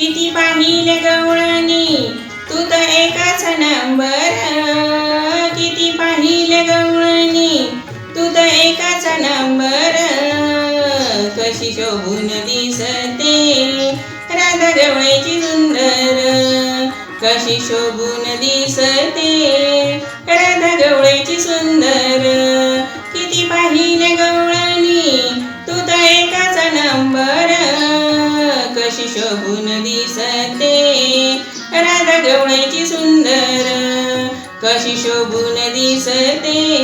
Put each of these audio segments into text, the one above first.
किती पाहिले गवळणी? तू तर एकाच नंबर किती पाहिले गवळणी? तू तर एकाच नंबर कशी शोभून दिसते? राधा गवळीची सुंदर. कशी शोभून दिसते? राधा गवळीची सुंदर. दिसते राधा गवळ्याची सुंदर कशी शोभून दिसते.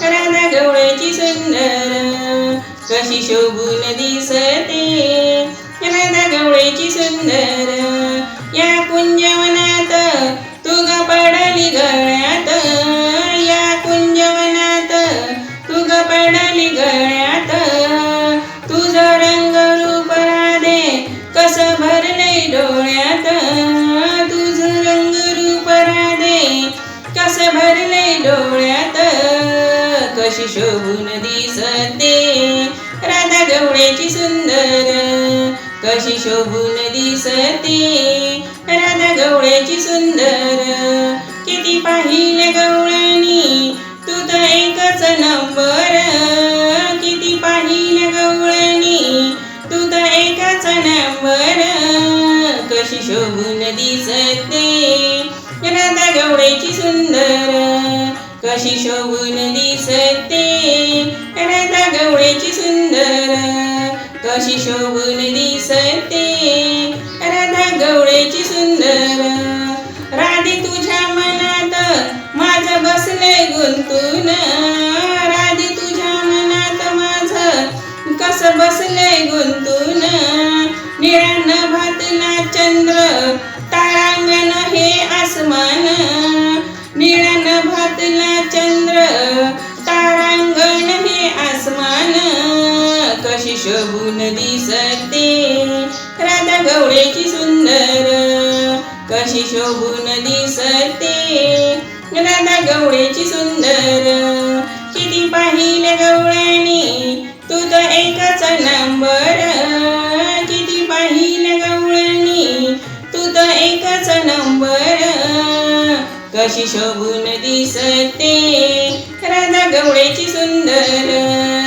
राधा गवळ्याची सुंदर कशी शोभून दिसते. राधा गवळ्याची सुंदर या कुंजवनात तू ग पडली गळ्यात. या कुंजवनात तू ग पडली गळ्यात. शोभून दिसते. राधा गवळ्याची सुंदर कशी शोभून दिसते. राधा गवळ्याची सुंदर किती पाहिले गवळणी. तू तर एकच नंबर. किती पाहिले गवळणी. तू तर एकच नंबर. कशी शोभून दिसते. कशी शोभून दिसते. राधा गवळ्याची सुंदर कशी शोभून दिसते. राधा गवळ्याची सुंदर राधे तुझ्या मनात माझं बसलंय गुंतून. राधे तुझ्या मनात माझं कसं बसलंय गुंतून. निळ्यानं भातला चंद्र तारांगण हे आसमान. शोभून दिसते. राधा गवळ्याची सुंदर कशी शोभून दिसते. राधा गवळ्याची सुंदर किती पाहिले गवळ्याने. तू तर एकच नंबर. किती पाहिले गवळ्याने. तू तर एकच नंबर. कशी शोभून दिसते. राधा गवळ्याची सुंदर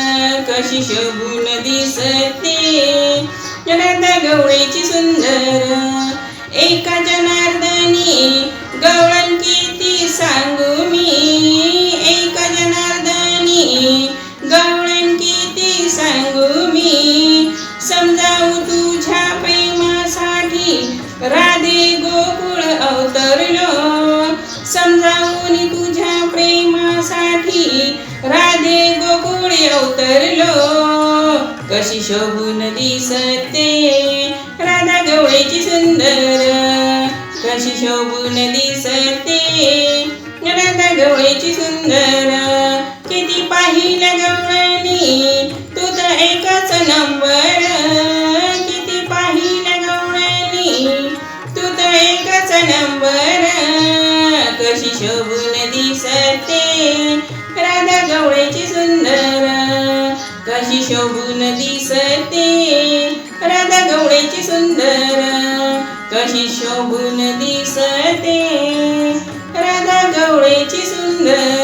कशी शोभून दिसते? राधा गवळ्याची सुंदर एका अवतरलो. कशी शोभून दिसते राधा गवळीची सुंदर. कशी शोभून दिसते राधा गवळीची सुंदर. किती पाहिलं गवळणी तू तर एकच नंबर. किती पाहिलं गवळणी तू तर एकच नंबर. कशी शोभून दिसते राधा गवळीची सुंदर. अशी शोभून दिसते. राधा गवळ्याची सुंदर कशी शोभून दिसते. राधा गवळ्याची सुंदर